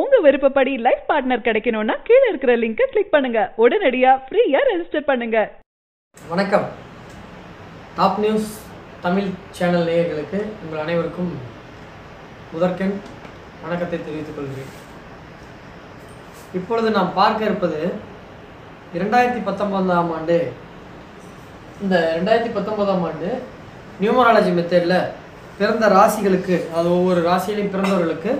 உங்க விருப்பப்படி life partner கிடைக்கணும்னா கீழே இருக்கிற லிங்கை கிளிக் பண்ணுங்க. உடனடியா ஃப்ரீயா ரெஜிஸ்டர் பண்ணுங்க. வணக்கம். டாப் நியூஸ் தமிழ் சேனல் நேயர்களுக்கு உங்கள் அனைவருக்கும் முதற்கண் வணக்கத்தை தெரிவித்துக் கொள்கிறேன். இப்பொழுது நாம் பார்க்க இருப்பது இரண்டாயிரத்தி பத்தொன்பதாம் ஆண்டு. இந்த ரெண்டாயிரத்தி பத்தொன்பதாம் ஆண்டு நியூமராலஜி மெத்தடில் பிறந்த ராசிகளுக்கு அது ஒவ்வொரு ராசியிலையும் பிறந்தவர்களுக்கு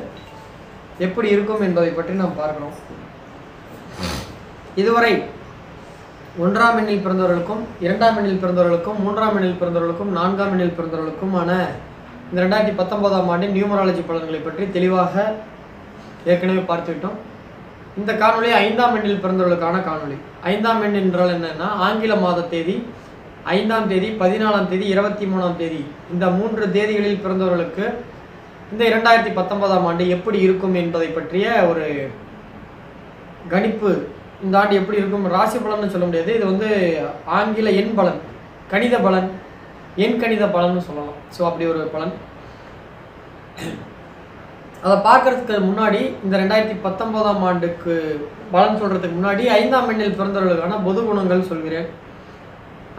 எப்படி இருக்கும் என்பதை பற்றி நாம் பார்க்கிறோம் இதுவரை ஒன்றாம் எண்ணில் பிறந்தவர்களுக்கும் இரண்டாம் எண்ணில் பிறந்தவர்களுக்கும் மூன்றாம் எண்ணில் பிறந்தவர்களுக்கும் நான்காம் எண்ணில் பிறந்தவர்களுக்குமான இந்த ரெண்டாயிரத்தி பத்தொன்பதாம் ஆண்டின் நியூமராலஜி பலன்களை பற்றி தெளிவாக ஏற்கனவே பார்த்துவிட்டோம் இந்த காணொளி ஐந்தாம் எண்ணில் பிறந்தவர்களுக்கான காணொளி. ஐந்தாம் எண் என்றால் என்னன்னா ஆங்கில மாத தேதி ஐந்தாம் தேதி பதினாலாம் தேதி இருபத்தி மூணாம் தேதி. இந்த மூன்று தேதிகளில் பிறந்தவர்களுக்கு இந்த இரண்டாயிரத்தி பத்தொன்பதாம் ஆண்டு எப்படி இருக்கும் என்பதை பற்றிய ஒரு கணிப்பு. இந்த ஆண்டு எப்படி இருக்கும்? ராசி பலன்னு சொல்ல முடியாது. இது வந்து ஆங்கில எண் பலன் கணித பலன் எண் கணித பலன்னு சொல்லலாம். ஸோ அப்படி ஒரு பலன். அதை பார்க்கறதுக்கு முன்னாடி இந்த ரெண்டாயிரத்தி பத்தொன்பதாம் ஆண்டுக்கு பலன் சொல்கிறதுக்கு முன்னாடி ஐந்தாம் எண்ணில் பிறந்தவர்களுக்கான பொது குணங்கள் சொல்கிறேன்.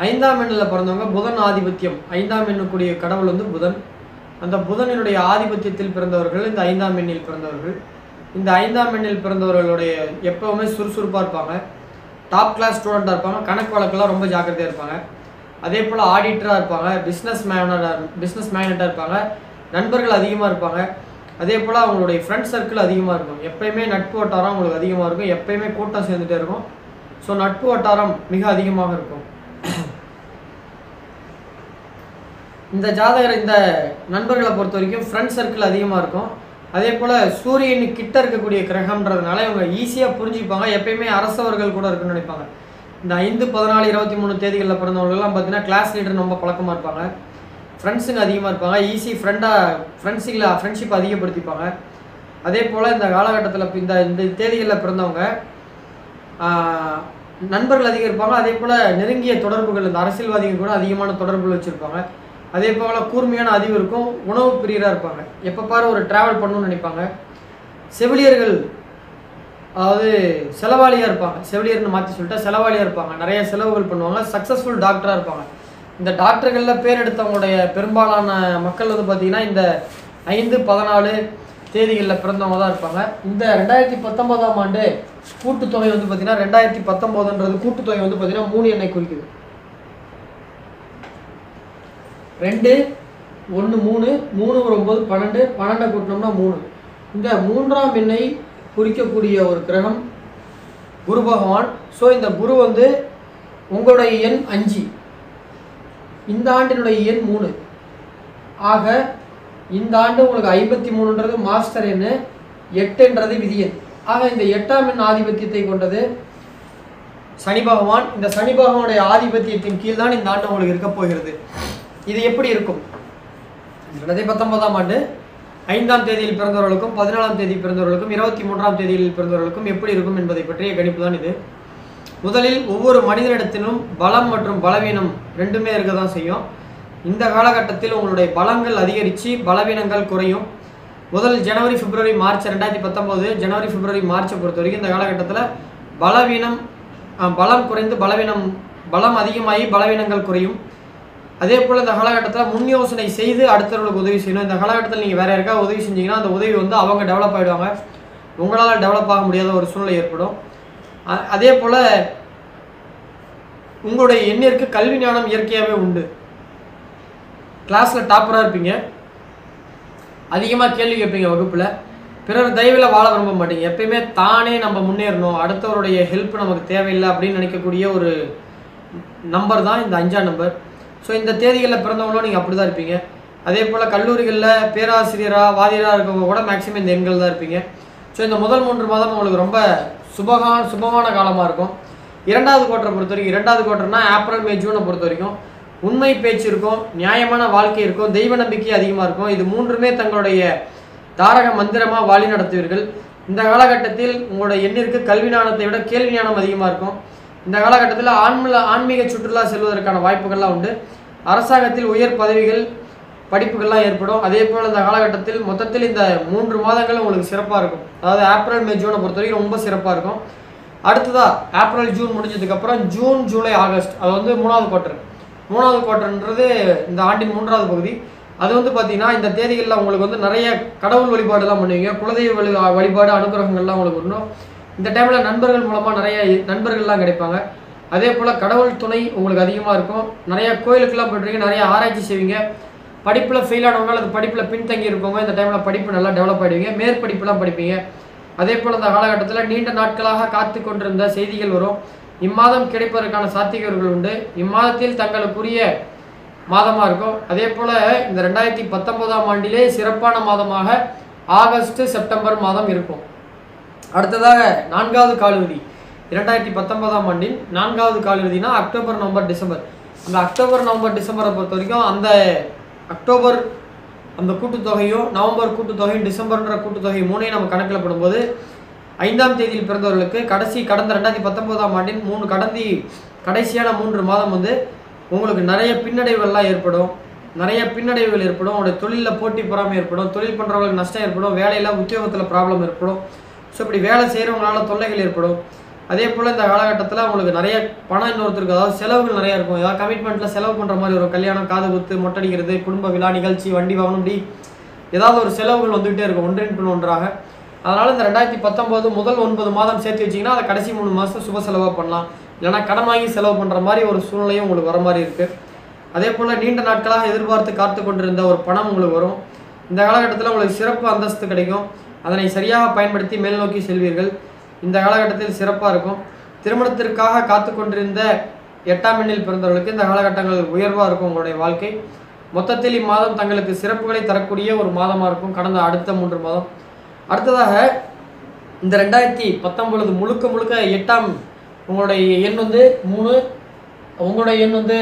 ஐந்தாம் எண்ணில் பிறந்தவங்க புதன் ஆதிபத்தியம். ஐந்தாம் எண்ணுக்குரிய கடவுள் வந்து புதன். அந்த புதனினுடைய ஆதிபத்தியத்தில் பிறந்தவர்கள் இந்த ஐந்தாம் எண்ணில் பிறந்தவர்கள். இந்த ஐந்தாம் எண்ணில் பிறந்தவர்களுடைய எப்போவுமே சுறுசுறுப்பாக இருப்பாங்க. டாப் கிளாஸ் ஸ்டூடெண்ட்டாக இருப்பாங்க. கணக்கு வழக்கெல்லாம் ரொம்ப ஜாக்கிரதையாக இருப்பாங்க. அதே போல் ஆடிட்டராக இருப்பாங்க. பிஸ்னஸ் மேனடாக பிஸ்னஸ் மேனட்டாக இருப்பாங்க. நண்பர்கள் அதிகமாக இருப்பாங்க. அதே போல் அவங்களுடைய ஃப்ரெண்ட் சர்க்கிள் அதிகமாக இருக்கும். எப்பயுமே நட்பு வட்டாரம் அவங்களுக்கு அதிகமாக இருக்கும். எப்பயுமே கூட்டம் சேர்ந்துட்டே இருக்கும். ஸோ நட்பு வட்டாரம் மிக அதிகமாக இருக்கும். இந்த ஜாதகர் இந்த நண்பர்களை பொறுத்த வரைக்கும் ஃப்ரெண்ட் சர்க்கிள் அதிகமாக இருக்கும். அதே போல் சூரியன் கிட்ட இருக்கக்கூடிய கிரகம்ன்றதுனால இவங்க ஈஸியாக புரிஞ்சுப்பாங்க. எப்பயுமே அரசவர்கள் கூட இருக்குன்னு நினைப்பாங்க. இந்த ஐந்து பதினாலு இருபத்தி மூணு தேதிகளில் பிறந்தவர்கள்லாம் பார்த்தீங்கன்னா கிளாஸ் லீடர் ரொம்ப பழக்கமாக இருப்பாங்க. ஃப்ரெண்ட்ஸுங்க அதிகமாக இருப்பாங்க. ஈஸி ஃப்ரெண்டாக ஃப்ரெண்ட்ஸுங்களை ஃப்ரெண்ட்ஷிப் அதிகப்படுத்திப்பாங்க. அதே போல் இந்த காலகட்டத்தில் இந்த இந்த தேதிகளில் பிறந்தவங்க நண்பர்கள் அதிகம் இருப்பாங்க. அதே போல் நெருங்கிய தொடர்புகள் இந்த அரசியல்வாதிகள் கூட அதிகமான தொடர்புகள் வச்சுருப்பாங்க. அதே போல் கூர்மையான அறிவு இருக்கும் உணவு பிரியராக இருப்பாங்க. எப்போ பாரு ஒரு ட்ராவல் பண்ணணும்னு நினைப்பாங்க. செவிலியர்கள் அதாவது செலவாளியாக இருப்பாங்க. செவிலியர்னு மாற்றி சொல்லிட்டா செலவாளியாக இருப்பாங்க. நிறைய செலவுகள் பண்ணுவாங்க. சக்ஸஸ்ஃபுல் டாக்டராக இருப்பாங்க. இந்த டாக்டர்களில் பேர் எடுத்தவங்களுடைய பெரும்பாலான மக்கள் வந்து பார்த்திங்கன்னா இந்த ஐந்து பதினாலு தேதிகளில் பிறந்தவங்க தான் இருப்பாங்க. இந்த ரெண்டாயிரத்தி பத்தொம்போதாம் ஆண்டு கூட்டுத்தொகை வந்து பார்த்திங்கன்னா ரெண்டாயிரத்தி பத்தொம்போதுன்றது கூட்டுத்தொகை வந்து பார்த்திங்கன்னா மூணு எண்ணை குறிக்குது. ரெண்டு ஒன்று மூணு மூணு ஒரு ஒம்பது பன்னெண்டு பன்னெண்டை கூட்டினோம்னா மூணு. இந்த மூன்றாம் எண்ணை குறிக்கக்கூடிய ஒரு கிரகம் குரு பகவான். ஸோ இந்த குரு வந்து உங்களுடைய எண் அஞ்சு. இந்த ஆண்டினுடைய எண் மூணு. ஆக இந்த ஆண்டு உங்களுக்கு ஐம்பத்தி மூணுன்றது மாஸ்டர் எண்ணு எட்டுன்றது விதியன். ஆக இந்த எட்டாம் எண் ஆதிபத்தியத்தை கொண்டது சனி பகவான். இந்த சனி பகவானுடைய ஆதிபத்தியத்தின் கீழ் தான் இந்த ஆண்டு உங்களுக்கு இருக்க போகிறது. இது எப்படி இருக்கும்? ரெண்டாயிரத்தி பத்தொன்பதாம் ஆண்டு ஐந்தாம் தேதியில் பிறந்தவர்களுக்கும் பதினாலாம் தேதி பிறந்தவர்களுக்கும் இருபத்தி மூன்றாம் தேதியில் பிறந்தவர்களுக்கும் எப்படி இருக்கும் என்பதை பற்றிய கணிப்பு தான் இது. முதலில் ஒவ்வொரு மனிதனிடத்திலும் பலம் மற்றும் பலவீனம் ரெண்டுமே இருக்க தான் செய்யும். இந்த காலகட்டத்தில் உங்களுடைய பலங்கள் அதிகரித்து பலவீனங்கள் குறையும். முதல் ஜனவரி பிப்ரவரி மார்ச் ரெண்டாயிரத்தி பத்தொம்போது ஜனவரி பிப்ரவரி மார்ச்சை பொறுத்த வரைக்கும் இந்த காலகட்டத்தில் பலவீனம் பலம் குறைந்து பலவீனம் பலம் அதிகமாகி பலவீனங்கள் குறையும். அதே போல் இந்த காலகட்டத்தில் முன் யோசனை செய்து அடுத்தவர்களுக்கு உதவி செய்யணும். இந்த காலகட்டத்தில் நீங்கள் வேறு யாருக்காவது உதவி செஞ்சீங்கன்னா அந்த உதவி வந்து அவங்க டெவலப் ஆகிடுவாங்க உங்களால் டெவலப் ஆக முடியாத ஒரு சூழ்நிலை ஏற்படும். அதே போல் உங்களுடைய எண்ணிற்கு கல்வி ஞானம் இயற்கையாகவே உண்டு. கிளாஸில் டாப்பராக இருப்பீங்க. அதிகமாக கேள்வி கேட்பீங்க வகுப்பில். பிறர் தயவில் வாழ விரும்ப மாட்டீங்க. எப்பயுமே தானே நம்ம முன்னேறணும். அடுத்தவருடைய ஹெல்ப் நமக்கு தேவையில்லை அப்படின்னு நினைக்கக்கூடிய ஒரு நம்பர் தான் இந்த அஞ்சாம் நம்பர் ஸோ இந்த தேதிகளில் பிறந்தவங்களும் நீங்கள் அப்படி தான் இருப்பீங்க. அதே போல் கல்லூரிகளில் பேராசிரியராக வாதியராக இருக்கவங்க கூட மேக்ஸிமம் இந்த எண்கள் தான் இருப்பீங்க. ஸோ இந்த முதல் மூன்று மாதம் உங்களுக்கு ரொம்ப சுபகா சுபமான காலமாக இருக்கும். இரண்டாவது கோட்டரை பொறுத்த வரைக்கும் இரண்டாவது கோட்டர்னா ஏப்ரல் மே ஜூனை பொறுத்த வரைக்கும் உண்மை பேச்சு இருக்கும் நியாயமான வாழ்க்கை இருக்கும் தெய்வ நம்பிக்கை அதிகமாக இருக்கும். இது மூன்றுமே தங்களுடைய தாரக மந்திரமாக வழி நடத்துவீர்கள். இந்த காலகட்டத்தில் உங்களுடைய எண்ணிற்கு கல்வி ஞானத்தை விட கேள்வி ஞானம் அதிகமாக இருக்கும். இந்த காலகட்டத்தில் ஆன்மீக ஆன்மீக சுற்றுலா செல்வதற்கான வாய்ப்புகள்லாம் உண்டு. அரசாங்கத்தில் உயர் பதவிகள் படிப்புகள்லாம் ஏற்படும். அதே போல் இந்த காலகட்டத்தில் மொத்தத்தில் இந்த மூன்று மாதங்கள் உங்களுக்கு சிறப்பாக இருக்கும். அதாவது ஏப்ரல் மே ஜூனை பொறுத்த வரைக்கும் ரொம்ப சிறப்பாக இருக்கும். அடுத்ததாக ஏப்ரல் ஜூன் முடிஞ்சதுக்கப்புறம் ஜூன் ஜூலை ஆகஸ்ட். அது வந்து மூணாவது குவார்டர் மூணாவது குவார்டர்ன்றது இந்த ஆண்டின் மூன்றாவது பகுதி. அது வந்து பார்த்தீங்கன்னா இந்த தேதிகளில் உங்களுக்கு வந்து நிறைய கடவுள் வழிபாடுலாம் பண்ணுவீங்க. குலதெய்வ வழி வழிபாடு அனுகிரகங்கள்லாம் உங்களுக்கு இன்னும் இந்த டைமில் நண்பர்கள் மூலமாக நிறைய நண்பர்கள்லாம் கிடைப்பாங்க. அதே போல் கடவுள் துணை உங்களுக்கு அதிகமாக இருக்கும். நிறையா கோயிலுக்கெல்லாம் போய்ட்டுருங்க நிறைய ஆராய்ச்சி செய்வீங்க. படிப்பில் ஃபெயில் ஆனவங்க அல்லது படிப்பில் பின்தங்கி இருக்கவங்க இந்த டைமில் படிப்பு நல்லா டெவலப் ஆகிடுவீங்க மேற்படிப்புலாம் படிப்பீங்க. அதே போல் இந்த காலகட்டத்தில் நீண்ட நாட்களாக காத்து கொண்டிருந்த செய்திகள் வரும். இம்மாதம் கிடைப்பதற்கான சாத்தியர்கள் உண்டு. இம்மாதத்தில் தங்களுக்குரிய மாதமாக இருக்கும். அதே போல் இந்த ரெண்டாயிரத்தி பத்தொம்போதாம் ஆண்டிலே சிறப்பான மாதமாக ஆகஸ்ட் செப்டம்பர் மாதம் இருக்கும். அடுத்ததாக நான்காவது காலிறுதி. இரண்டாயிரத்தி பத்தொன்பதாம் ஆண்டின் நான்காவது காலிறுதினா அக்டோபர் நவம்பர் டிசம்பர். அந்த அக்டோபர் நவம்பர் டிசம்பரை பொறுத்த வரைக்கும் அந்த அக்டோபர் அந்த கூட்டுத்தொகையும் நவம்பர் கூட்டுத்தொகையும் டிசம்பர்ன்ற கூட்டுத்தொகை மூணையும் நம்ம கணக்கில் படும்போது ஐந்தாம் தேதியில் பிறந்தவர்களுக்கு கடைசி கடந்த ரெண்டாயிரத்தி பத்தொன்பதாம் ஆண்டின் மூணு கடந்தி கடைசியான மூன்று மாதம் வந்து உங்களுக்கு நிறைய பின்னடைவுகள்லாம் ஏற்படும். நிறைய பின்னடைவுகள் ஏற்படும். உங்களுடைய தொழிலில் போட்டி பொறாமல் ஏற்படும். தொழில் பண்ணுறவங்களுக்கு நஷ்டம் ஏற்படும். வேலையில் உத்தியோகத்தில் ப்ராப்ளம் ஏற்படும். ஸோ இப்படி வேலை செய்கிறவங்களால தொல்லைகள் ஏற்படும். அதே போல் இந்த காலகட்டத்தில் உங்களுக்கு நிறைய பணம் இன்னொருத்தருக்கு அதாவது செலவுகள் நிறைய இருக்கும். ஏதாவது கமிட்மெண்ட்டில் செலவு பண்ணுற மாதிரி ஒரு கல்யாணம் காது குத்து மொட்டடிக்கிறது குடும்ப விழா நிகழ்ச்சி வண்டி வாங்கணும் இப்படி ஏதாவது ஒரு செலவுகள் வந்துகிட்டே இருக்கும். ஒன்றின் பின் ஒன்றாக. அதனால் இந்த ரெண்டாயிரத்தி பத்தொம்போது முதல் ஒன்பது மாதம் சேர்த்து வச்சிங்கன்னா அதை கடைசி மூணு மாதம் சுப செலவாக பண்ணலாம். இல்லைனா கடன் வாங்கி செலவு பண்ணுற மாதிரி ஒரு சூழ்நிலையும் உங்களுக்கு வர மாதிரி இருக்குது அதே போல் நீண்ட நாட்களாக எதிர்பார்த்து காத்து கொண்டிருந்த ஒரு பணம் உங்களுக்கு வரும். இந்த காலகட்டத்தில் உங்களுக்கு சிறப்பு அந்தஸ்து கிடைக்கும். அதனை சரியாக பயன்படுத்தி மேல் நோக்கி செல்வீர்கள். இந்த காலகட்டத்தில் சிறப்பாக இருக்கும். திருமணத்திற்காக காத்து கொண்டிருந்த எட்டாம் எண்ணில் பிறந்தவர்களுக்கு இந்த காலகட்டங்கள் உயர்வாக இருக்கும் உங்களுடைய வாழ்க்கை. மொத்தத்தில் இம்மாதம் தங்களுக்கு சிறப்புகளை தரக்கூடிய ஒரு மாதமாக இருக்கும். கடந்த அடுத்த மூன்று மாதம். அடுத்ததாக இந்த ரெண்டாயிரத்தி பத்தொன்பது முழுக்க முழுக்க எட்டாம் உங்களுடைய எண் வந்து மூணு உங்களுடைய எண் வந்து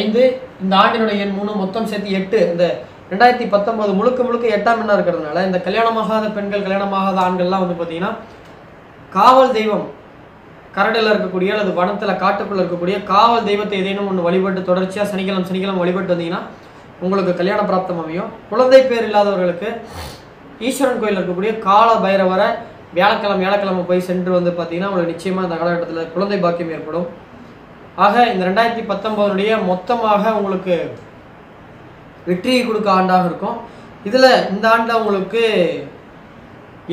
ஐந்து இந்த ஆண்டினுடைய எண் மூணு மொத்தம் சேர்த்து எட்டு இந்த ரெண்டாயிரத்தி பத்தொன்பது முழுக்க முழுக்க எட்டாம் எண்ணாக இருக்கிறதுனால இந்த கல்யாணமாகாத பெண்கள் கல்யாணமாகாத ஆண்கள்லாம் வந்து பார்த்தீங்கன்னா காவல் தெய்வம் கரடில் இருக்கக்கூடிய அல்லது வனத்தில் காட்டுக்குள்ளே இருக்கக்கூடிய காவல் தெய்வத்தை ஏதேனும் ஒன்று வழிபட்டு தொடர்ச்சியாக சனிக்கிழமை சனிக்கிழமை வழிபட்டு வந்தீங்கன்னா உங்களுக்கு கல்யாண பிராப்தம் அமையும். குழந்தை பேர் இல்லாதவர்களுக்கு ஈஸ்வரன் கோயில் இருக்கக்கூடிய கால பைரவரை வியாழக்கிழமை வியாழக்கிழமை போய் சென்று வந்து பார்த்தீங்கன்னா உங்களுக்கு நிச்சயமாக இந்த காலகட்டத்தில் குழந்தை பாக்கியம் ஏற்படும். ஆக இந்த ரெண்டாயிரத்தி பத்தொம்போதுடைய மொத்தமாக உங்களுக்கு வெற்றியை கொடுக்க ஆண்டாக இருக்கும். இதில் இந்த ஆண்டில் உங்களுக்கு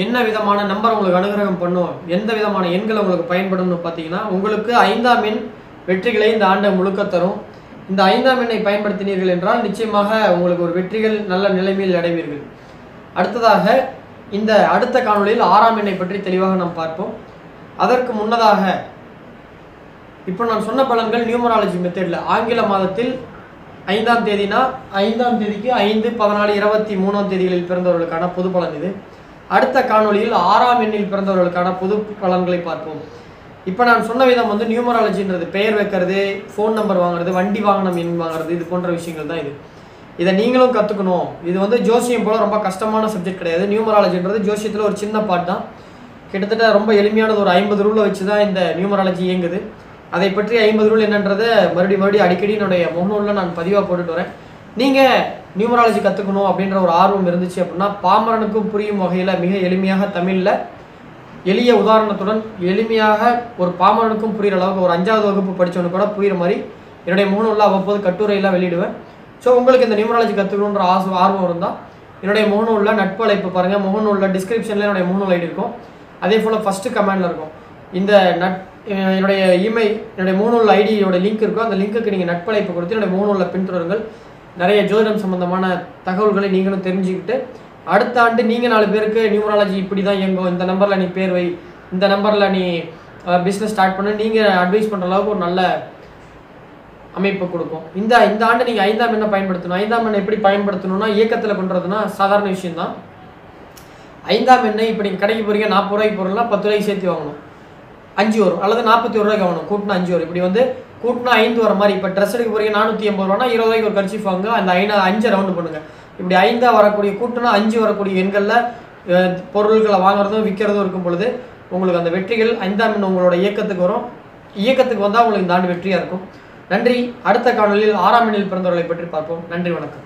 என்ன விதமான நம்பர் உங்களுக்கு அனுகிரகம் பண்ணும்? எந்த விதமான எண்கள் உங்களுக்கு பயன்படும்னு பார்த்தீங்கன்னா உங்களுக்கு ஐந்தாம் எண் வெற்றிகளை இந்த ஆண்டை முழுக்க தரும். இந்த ஐந்தாம் எண்ணை பயன்படுத்தினீர்கள் என்றால் நிச்சயமாக உங்களுக்கு ஒரு வெற்றிகள் நல்ல நிலைமையில் அடைவீர்கள். அடுத்ததாக இந்த அடுத்த காணொளியில் ஆறாம் எண்ணை பற்றி தெளிவாக நாம் பார்ப்போம். அதற்கு முன்னதாக இப்போ நான் சொன்ன பலன்கள் நியூமராலஜி மெத்தடில் ஆங்கில மாதத்தில் ஐந்தாம் தேதினா ஐந்தாம் தேதிக்கு ஐந்து பதினாலு இருபத்தி மூணாம் தேதிகளில் பிறந்தவர்களுக்கான பொது பலன் இது. அடுத்த காணொளியில் ஆறாம் எண்ணில் பிறந்தவர்களுக்கான பொது பலன்களை பார்ப்போம். இப்போ நான் சொன்ன விதம் வந்து நியூமராலஜின்றது. பெயர் வைக்கிறது ஃபோன் நம்பர் வாங்குறது வண்டி வாகனம் எண் வாங்குறது இது போன்ற விஷயங்கள் தான் இது. இதை நீங்களும் கற்றுக்கணும் இது வந்து ஜோசியம் போல் ரொம்ப கஷ்டமான சப்ஜெக்ட் கிடையாது. நியூமராலஜின்றது ஜோசியத்தில் ஒரு சின்ன பாட் தான். கிட்டத்தட்ட ரொம்ப எளிமையானது ஒரு ஐம்பது ரூலில் வச்சு தான் இந்த நியூமராலஜி இயங்குது. அதை பற்றி ஐம்பது ரூல் என்னன்றதை மறுபடியும் மறுபடியும் அடிக்கடி என்னுடைய முகநூலில் நான் பதிவாக போட்டுட்டு வரேன். நீங்கள் நியூமராலஜி கற்றுக்கணும் அப்படின்ற ஒரு ஆர்வம் இருந்துச்சு அப்படின்னா பாமரனுக்கும் புரியும் வகையில் மிக எளிமையாக தமிழில் எளிய உதாரணத்துடன் எளிமையாக ஒரு பாமரனுக்கும் புரிகிற அளவுக்கு ஒரு அஞ்சாவது வகுப்பு படித்தவனு கூட புரிகிற மாதிரி என்னுடைய முகநூலில் அவ்வப்போது கட்டுரையெல்லாம் வெளியிடுவேன். ஸோ உங்களுக்கு இந்த நியூமராலஜி கற்றுக்கணுன்ற ஆசை ஆர்வம் இருந்தால் என்னுடைய முகநூலில் நட்பு அழைப்பு பாருங்கள் முகநூலில் டிஸ்கிரிப்ஷனில் என்னுடைய முகநூல் ஐடி இருக்கும். அதே போல் ஃபஸ்ட்டு கமெண்டில் இருக்கும். இந்த நட் என்னுடைய இமெயில் என்னுடைய மூணூல் ஐடியோட லிங்க் இருக்கும் அந்த லிங்க்குக்கு நீங்கள் நட்பழைப்பு கொடுத்து என்னுடைய மூணூலில் பின்தொடருங்கள். நிறைய ஜோதிடம் சம்பந்தமான தகவல்களை நீங்களும் தெரிஞ்சுக்கிட்டு அடுத்த ஆண்டு நீங்கள் நாலு பேருக்கு நியூமராலஜி இப்படி தான் இயங்கும். இந்த நம்பரில் நீ பேர் வை. இந்த நம்பரில் நீ பிஸ்னஸ் ஸ்டார்ட் பண்ண. நீங்கள் அட்வைஸ் பண்ணுற அளவுக்கு ஒரு நல்ல அமைப்பு கொடுக்கும். இந்த இந்த ஆண்டு நீங்கள் ஐந்தாம் எண்ணை பயன்படுத்தணும். ஐந்தாம் எண்ணை எப்படி பயன்படுத்தணும்னா இயக்கத்தில் பண்ணுறதுனா சாதாரண விஷயம்தான். ஐந்தாம் எண்ணெய் இப்போ நீங்கள் கடைக்கு போகிறீங்க நாற்பது ரூபாய்க்கு போகிறோம்னா பத்து ரூபாய்க்கு சேர்த்து வாங்கணும். அஞ்சு வரும். அல்லது நாற்பத்தி ஒரு ரூபாய்க்கு வாங்கணும். கூட்டினா அஞ்சு வரும். இப்படி வந்து கூட்டினா ஐந்து வர மாதிரி இப்போ ட்ரெஸ் எடுக்க போகிறீங்க நானூற்றி எண்பது ரூபானா இருபது ரூபாய்க்கு ஒரு கர்ச்சிஃப் வாங்க அந்த ஐநா அஞ்சு ரவுண்டு பண்ணுங்க. இப்படி ஐந்தா வரக்கூடிய கூட்டினா அஞ்சு வரக்கூடிய எண்களில் பொருள்களை வாங்குறதும் விற்கிறதும் இருக்கும் பொழுது உங்களுக்கு அந்த வெற்றிகள் ஐந்தாம் எண் உங்களோட இயக்கத்துக்கு வரும். இயக்கத்துக்கு வந்தால் உங்களுக்கு இந்த ஆண்டு வெற்றியாக இருக்கும். நன்றி. அடுத்த காணொலியில் ஆறாம் எண்ணில் பிறந்தவர்களை பற்றி பார்ப்போம். நன்றி வணக்கம்.